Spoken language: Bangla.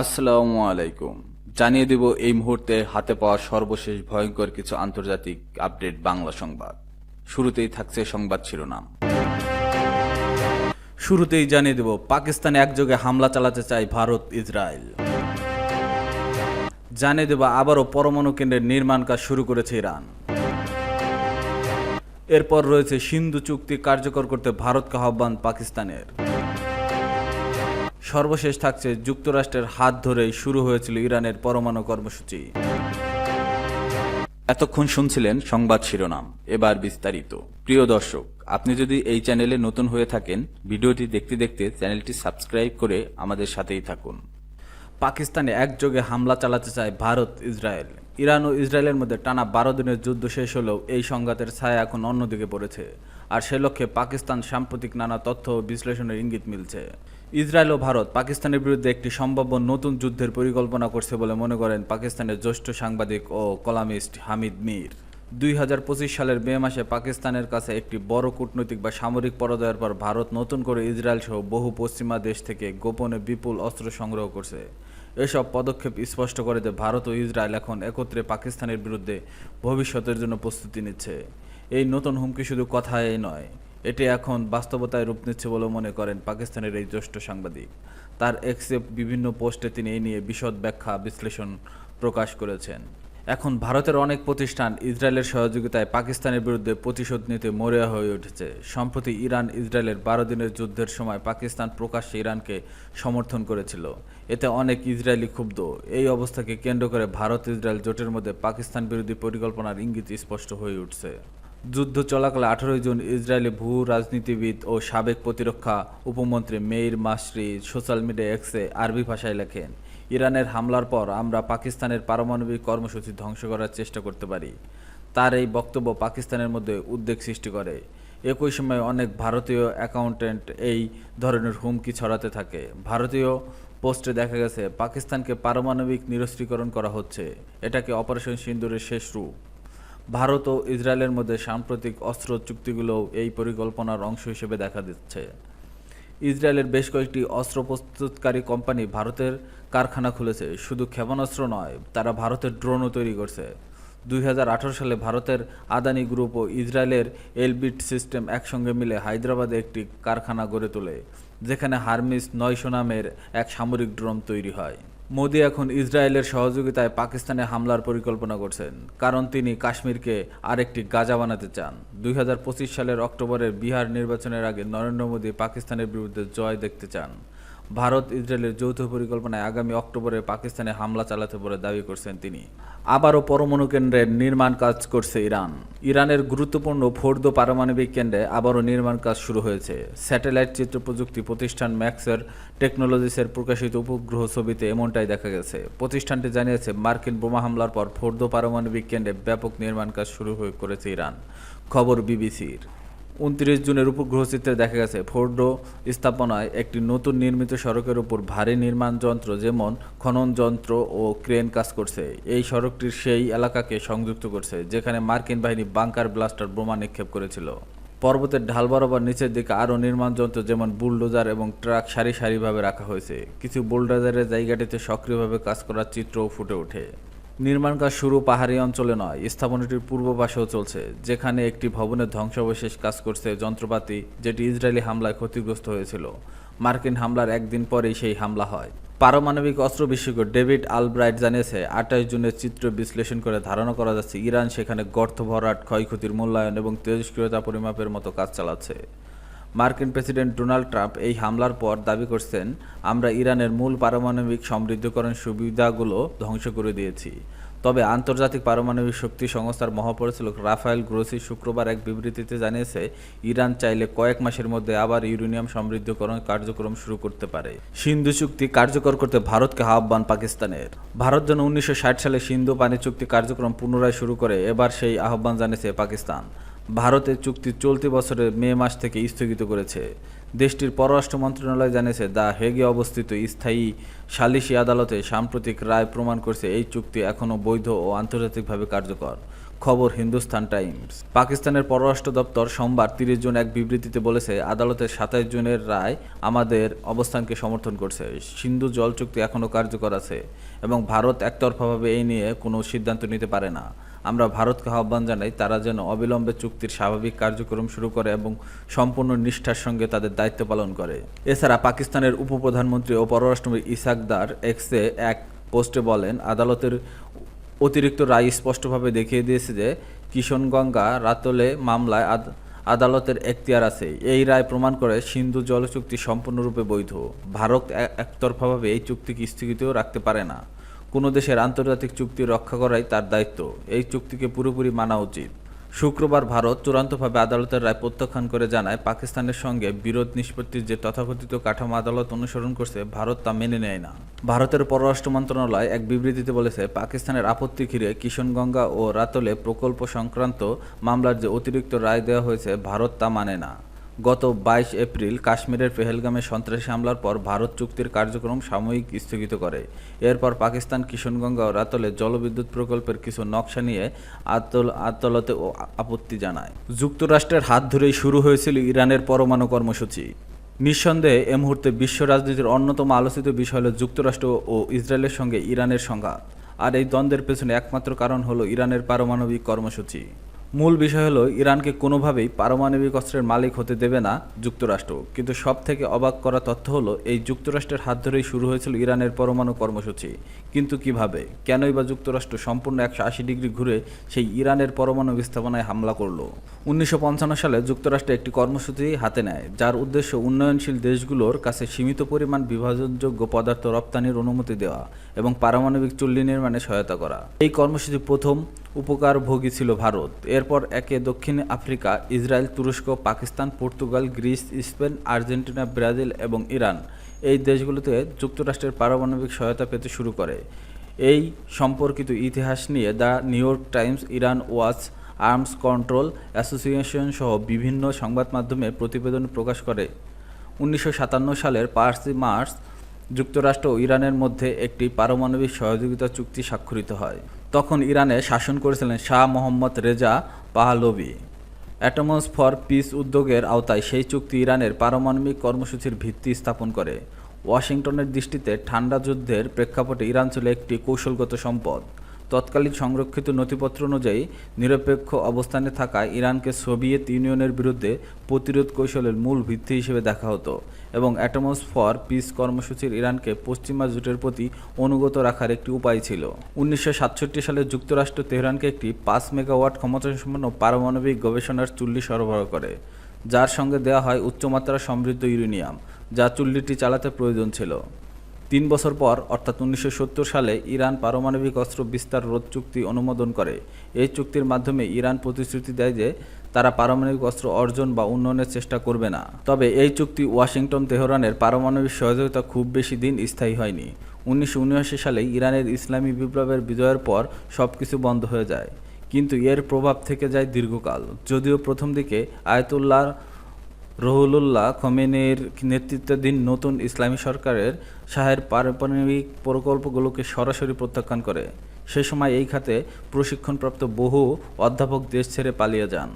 আসসালামু আলাইকুম। জানিয়ে দেব এই মুহূর্তে হাতে পাওয়া সর্বশেষ ভয়ঙ্কর কিছু আন্তর্জাতিক আপডেট বাংলা সংবাদ। শুরুতেই থাকছে সংবাদ শিরোনাম। শুরুতেই জানিয়ে দেব, পাকিস্তানে একযোগে হামলা চালাতে চায় ভারত, ইসরায়েল। জানিয়ে দেব, আবারও পরমাণু কেন্দ্রের নির্মাণ কাজ শুরু করেছে ইরান। এরপর রয়েছে সিন্ধু চুক্তি কার্যকর করতে ভারতকে আহ্বান পাকিস্তানের। সর্বশেষ থাকছে যুক্তরাষ্ট্রের হাত ধরেই শুরু হয়েছিল ইরানের পরমাণু কর্মসূচি। এতক্ষণ শুনছিলেন সংবাদ শিরোনাম, এবার বিস্তারিত। প্রিয় দর্শক, আপনি যদি এই চ্যানেলে নতুন হয়ে থাকেন, ভিডিওটি দেখতে দেখতে চ্যানেলটি সাবস্ক্রাইব করে আমাদের সাথেই থাকুন। পাকিস্তানে একযোগে হামলা চালাতে চায় ভারত, ইসরায়েল। ইরান ও ইসরায়েলের মধ্যে টানা বারো দিনের যুদ্ধ শেষ হলেও এই সংঘাতের ছায়া এখন অন্যদিকে পড়েছে। আর সে লক্ষ্যে পাকিস্তান সাম্প্রতিক নানা তথ্য ও বিশ্লেষণের ইঙ্গিত মিলছে। ইসরায়েল ও ভারত পাকিস্তানের বিরুদ্ধে একটি সম্ভাব্য নতুন যুদ্ধের পরিকল্পনা করছে বলে মনে করেন পাকিস্তানের জ্যেষ্ঠ সাংবাদিক ও কলামিস্ট হামিদ মির। দুই হাজার পঁচিশ সালের মে মাসে পাকিস্তানের কাছে একটি বড় কূটনৈতিক বা সামরিক পরাজয়ের পর ভারত নতুন করে ইসরায়েল সহ বহু পশ্চিমা দেশ থেকে গোপনে বিপুল অস্ত্র সংগ্রহ করছে। এসব পদক্ষেপ স্পষ্ট করে যে ভারত ও ইসরায়েল এখন একত্রে পাকিস্তানের বিরুদ্ধে ভবিষ্যতের জন্য প্রস্তুতি নিচ্ছে। এই নতুন হুমকি শুধু কথায় নয় এটি এখন বাস্তবতায় রূপ নিচ্ছে বলে মনে করেন পাকিস্তানের এই জ্যেষ্ঠ সাংবাদিক। তার এক্সে বিভিন্ন পোস্টে তিনি এই নিয়ে বিশদ ব্যাখ্যা, বিশ্লেষণ প্রকাশ করেছেন। এখন ভারতের অনেক প্রতিষ্ঠান ইসরায়েলের সহযোগিতায় পাকিস্তানের বিরুদ্ধে প্রতিশোধ নিতে মরিয়া হয়ে উঠেছে। সম্প্রতি ইরান ইসরায়েলের বারো দিনের যুদ্ধের সময় পাকিস্তান প্রকাশ্যে ইরানকে সমর্থন করেছিল। এতে অনেক ইসরায়েলি ক্ষুব্ধ। এই অবস্থাকে কেন্দ্র করে ভারত ইসরায়েল জোটের মধ্যে পাকিস্তান বিরোধী পরিকল্পনার ইঙ্গিত স্পষ্ট হয়ে উঠছে। যুদ্ধ চলাকালে আঠারোই জুন ইসরায়েলি ভূ রাজনীতিবিদ ও সাবেক প্রতিরক্ষা উপমন্ত্রী মেইর মাসরি সোশ্যাল মিডিয়া এক্সে আরবি ভাষায় লেখেন, ইরানের হামলার পর আমরা পাকিস্তানের পারমাণবিক কর্মসূচি ধ্বংস করার চেষ্টা করতে পারি। তার এই বক্তব্য পাকিস্তানের মধ্যে উদ্বেগ সৃষ্টি করে। একই সময় অনেক ভারতীয় অ্যাকাউন্টেন্ট এই ধরনের হুমকি ছড়াতে থাকে। ভারতীয় পোস্টে দেখা গেছে, পাকিস্তানকে পারমাণবিক নিরস্ত্রীকরণ করা হচ্ছে। এটাকে অপারেশন সিন্দুরের শেষ রূপ। ভারত ও ইসরায়েলের মধ্যে সাম্প্রতিক অস্ত্র চুক্তিগুলোও এই পরিকল্পনার অংশ হিসেবে দেখা দিচ্ছে। ইসরায়েলের বেশ কয়েকটি অস্ত্র প্রস্তুতকারী কোম্পানি ভারতের কারখানা খুলেছে। শুধু ক্ষেপণাস্ত্র নয়, তারা ভারতের ড্রোনও তৈরি করছে। দুই হাজার আঠেরো সালে ভারতের আদানি গ্রুপ ও ইসরায়েলের এলবিট সিস্টেম একসঙ্গে মিলে হায়দ্রাবাদে একটি কারখানা গড়ে তোলে, যেখানে হারমিস নয়শো নামের এক সামরিক ড্রোন তৈরি হয়। মোদি এখন ইসরায়েলের সহযোগিতায় পাকিস্তানে হামলার পরিকল্পনা করছেন, কারণ তিনি কাশ্মীরকে আরেকটি গাজা বানাতে চান। দুই হাজার পঁচিশ সালের অক্টোবরের বিহার নির্বাচনের আগে নরেন্দ্র মোদী পাকিস্তানের বিরুদ্ধে জয় দেখতে চান। ভারত ইসরায়েলের যৌথ পরিকল্পনায় আগামী অক্টোবরে পাকিস্তানে হামলা চালাতে বলে দাবি করছেন তিনি। আবারও পরমাণু কেন্দ্রের নির্মাণ কাজ করছে ইরান। ইরানের গুরুত্বপূর্ণ ফোর্দো পারমাণবিক কেন্দ্রে আবারও নির্মাণ কাজ শুরু হয়েছে। স্যাটেলাইট চিত্র প্রযুক্তি প্রতিষ্ঠান ম্যাক্সের টেকনোলজিসের প্রকাশিত উপগ্রহ ছবিতে এমনটাই দেখা গেছে। প্রতিষ্ঠানটি জানিয়েছে, মার্কিন বোমা হামলার পর ফোর্দো পারমাণবিক কেন্দ্রে ব্যাপক নির্মাণ কাজ শুরু হয়ে করেছে ইরান। খবর বিবিসির। উনত্রিশ জুনের উপগ্রহ চিত্রে দেখা গেছে, ফোর্ডো স্থাপনায় একটি নতুন নির্মিত সড়কের উপর ভারী নির্মাণ যন্ত্র যেমন খনন যন্ত্র ও ক্রেন কাজ করছে। এই সড়কটির সেই এলাকাকে সংযুক্ত করছে, যেখানে মার্কিন বাহিনী বাংকার ব্লাস্টার বোমা নিক্ষেপ করেছিল। পর্বতের ঢাল বরাবর নিচের দিকে আরও নির্মাণ যন্ত্র যেমন বুলডোজার এবং ট্রাক সারি সারিভাবে রাখা হয়েছে। কিছু বুলডোজারের জায়গাটিতে সক্রিয়ভাবে কাজ করার চিত্রও ফুটে ওঠে। নির্মাণ কাজ শুরু পাহাড়ি অঞ্চলে নয়, স্থাপনাটির পূর্ব পাশেও চলছে, যেখানে একটি ভবনের ধ্বংসাবশেষ কাজ করছে যন্ত্রপাতি যেটি ইসরায়েলি হামলায় ক্ষতিগ্রস্ত হয়েছিল। মার্কিন হামলার একদিন পরেই সেই হামলা হয়। পারমাণবিক অস্ত্র বিশেষজ্ঞ ডেভিড আলব্রাইট জানিয়েছে, আঠাশ জুনের চিত্র বিশ্লেষণ করে ধারণা করা যাচ্ছে, ইরান সেখানে গর্ত ভরাট ক্ষয়ক্ষতির মূল্যায়ন এবং তেজস্ক্রিয়তা পরিমাপের মতো কাজ চালাচ্ছে। মার্কিন প্রেসিডেন্ট ডোনাল্ড ট্রাম্প এই হামলার পর দাবি করছেন, আমরা ইরানের মূল পারমাণবিক সমৃদ্ধকরণ সুবিধাগুলো ধ্বংস করে দিয়েছি। তবে আন্তর্জাতিক পারমাণবিক শক্তি সংস্থার মহাপরিচালক রাফায়েল গ্রোসি শুক্রবার এক বিবৃতিতে জানিয়েছে, ইরান চাইলে কয়েক মাসের মধ্যে আবার ইউরেনিয়াম সমৃদ্ধকরণ কার্যক্রম শুরু করতে পারে। সিন্ধু চুক্তি কার্যকর করতে ভারতকে আহ্বান পাকিস্তানের। ভারত যেন উনিশশো ষাট সালে সিন্ধু পানি চুক্তি কার্যক্রম পুনরায় শুরু করে, এবার সেই আহ্বান জানিয়েছে পাকিস্তান। ভারতের চুক্তি চলতি বছরের মে মাস থেকে স্থগিত করেছে। দেশটির পররাষ্ট্র মন্ত্রণালয় জানিয়েছে, দ্য হেগে অবস্থিত স্থায়ী সালিসি আদালতে সাম্প্রতিক রায় প্রমাণ করছে এই চুক্তি এখনও বৈধ ও আন্তর্জাতিকভাবে কার্যকর। খবর হিন্দুস্তান টাইমস। পাকিস্তানের পররাষ্ট্র দপ্তর সোমবার তিরিশ জুন এক বিবৃতিতে বলেছে আদালতের সাতাশ জুনের রায় আমাদের অবস্থানকে সমর্থন করছে। সিন্ধু জল চুক্তি এখনও কার্যকর আছে এবং ভারত একতরফাভাবে এই নিয়ে কোনো সিদ্ধান্ত নিতে পারে না। আমরা ভারতকে আহ্বান জানাই, তারা যেন অবিলম্বে চুক্তির স্বাভাবিক কার্যক্রম শুরু করে এবং সম্পূর্ণ নিষ্ঠার সঙ্গে তাদের দায়িত্ব পালন করে। এছাড়া পাকিস্তানের উপপ্রধানমন্ত্রী ও পররাষ্ট্রমন্ত্রী ইসাকদার এক্সে এক পোস্টে বলেন, আদালতের অতিরিক্ত রায় স্পষ্টভাবে দেখিয়ে দিয়েছে যে, কিশনগঙ্গা রাতলে মামলায় আদ- আদালতের এখতিয়ার আছে। এই রায় প্রমাণ করে সিন্ধু জল চুক্তি সম্পূর্ণরূপে বৈধ। ভারত একতরফাভাবে এই চুক্তিকে স্থগিতও রাখতে পারে না। কোনো দেশের আন্তর্জাতিক চুক্তি রক্ষা করাই তার দায়িত্ব। এই চুক্তিকে পুরোপুরি মানা উচিত। শুক্রবার ভারত চূড়ান্তভাবে আদালতের রায় প্রত্যাখ্যান করে জানায়, পাকিস্তানের সঙ্গে বিরোধ নিষ্পত্তির যে তথাকথিত কাঠামো আদালত অনুসরণ করছে, ভারত তা মেনে নেয় না। ভারতের পররাষ্ট্র মন্ত্রণালয় এক বিবৃতিতে বলেছে, পাকিস্তানের আপত্তি ঘিরে কিশনগঙ্গা ও রাতলে প্রকল্প সংক্রান্ত মামলার যে অতিরিক্ত রায় দেওয়া হয়েছে, ভারত তা মানে না। গত বাইশ এপ্রিল কাশ্মীরের পেহেলগামে সন্ত্রাসী হামলার পর ভারত চুক্তির কার্যক্রম সাময়িক স্থগিত করে। এরপর পাকিস্তান কিশনগঙ্গা ও রাতলে জলবিদ্যুৎ প্রকল্পের কিছু নকশা নিয়ে আতল আদালতে আপত্তি জানায়। যুক্তরাষ্ট্রের হাত ধরেই শুরু হয়েছিল ইরানের পরমাণু কর্মসূচি। নিঃসন্দেহে, এ মুহূর্তে বিশ্ব রাজনীতির অন্যতম আলোচিত বিষয় হল যুক্তরাষ্ট্র ও ইসরায়েলের সঙ্গে ইরানের সংঘাত। আর এই দ্বন্দ্বের পেছনে একমাত্র কারণ হলো ইরানের পারমাণবিক কর্মসূচি। মূল বিষয় হলো, ইরানকে কোনোভাবেই পারমাণবিক অস্ত্রের মালিক হতে দেবে না যুক্তরাষ্ট্র। কিন্তু সব থেকে অবাক করা তথ্য হলো, এই যুক্তরাষ্ট্রের হাত ধরেই শুরু হয়েছিল ইরানের পরমাণু কর্মসূচি। কিন্তু কীভাবে? কেনই বা যুক্তরাষ্ট্র সম্পূর্ণ একশো আশি ডিগ্রি ঘুরে সেই ইরানের পরমাণু স্থাপনায় হামলা করল? উনিশশো সালে যুক্তরাষ্ট্র একটি কর্মসূচি হাতে নেয়, যার উদ্দেশ্য উন্নয়নশীল দেশগুলোর কাছে সীমিত পরিমাণ বিভাজনযোগ্য পদার্থ রপ্তানির অনুমতি দেওয়া এবং পারমাণবিক চুল্লি নির্মাণে সহায়তা করা। এই কর্মসূচি প্রথম উপকারভোগী ছিল ভারত। এরপর একে দক্ষিণ আফ্রিকা, ইসরায়েল, তুরস্ক, Pakistan, Portugal, Greece, Spain, Argentina, Brazil এবং ইরান এই দেশগুলোতে যুক্তরাষ্ট্রের পারমাণবিক সহায়তা পেতে শুরু করে। এই সম্পর্কিত ইতিহাস নিয়ে the New York Times, Iran watch, arms control association সহ বিভিন্ন সংবাদ মাধ্যমে প্রতিবেদন প্রকাশ করে। উনিশশো সাতান্ন সালের পাঁচই মার্চ যুক্তরাষ্ট্র ও ইরানের মধ্যে একটি পারমাণবিক সহযোগিতা চুক্তি স্বাক্ষরিত হয়। তখন ইরানে শাসন করেছিলেন shah Mohammad Reza Pahlavi atoms for peace উদ্যোগের আওতায় সেই চুক্তি ইরানের পারমাণবিক কর্মসূচির ভিত্তি স্থাপন করে। ওয়াশিংটনের দৃষ্টিতে ঠান্ডা যুদ্ধের প্রেক্ষাপটে ইরান ছিল একটি কৌশলগত সম্পদ। তৎকালীন সংরক্ষিত নথিপত্র অনুযায়ী নিরপেক্ষ অবস্থানে থাকা ইরানকে সোভিয়েত ইউনিয়নের বিরুদ্ধে প্রতিরোধ কৌশলের মূল ভিত্তি হিসেবে দেখা হতো এবং অ্যাটমস ফর পিস কর্মসূচির ইরানকে পশ্চিমা জোটের প্রতি অনুগত রাখার একটি উপায় ছিল। উনিশশো সাতষট্টি সালে যুক্তরাষ্ট্র তেহরানকে একটি পাঁচ মেগাওয়াট ক্ষমতাসম্পন্ন পারমাণবিক গবেষণার চুল্লি সরবরাহ করে, যার সঙ্গে দেওয়া হয় উচ্চমাত্রা সমৃদ্ধ ইউরেনিয়াম, যা চুল্লিটি চালাতে প্রয়োজন ছিল। তিন বছর পর, অর্থাৎ উনিশশো সত্তর সালে, ইরান পারমাণবিক অস্ত্র বিস্তার রোধ চুক্তি অনুমোদন করে। এই চুক্তির মাধ্যমে ইরান প্রতিশ্রুতি দেয় যে, তারা পারমাণবিক অস্ত্র অর্জন বা উন্নয়নের চেষ্টা করবে না। তবে এই চুক্তি ওয়াশিংটন, তেহরানের পারমাণবিক সহযোগিতা খুব বেশি দিন স্থায়ী হয়নি। উনিশশো উনআশি সালে ইরানের ইসলামী বিপ্লবের বিজয়ের পর সব কিছু বন্ধ হয়ে যায়। কিন্তু এর প্রভাব থেকে যায় দীর্ঘকাল। যদিও প্রথম দিকে আয়তুল্লাহ রহুলুল্লাহ খমেনের নেতৃত্বাধীন নতুন ইসলামী সরকারের শাহের পারমাণবিক প্রকল্পগুলোকে সরাসরি প্রত্যাখ্যান করে। সে সময় এই খাতে প্রশিক্ষণপ্রাপ্ত বহু অধ্যাপক দেশ ছেড়ে পালিয়ে যান।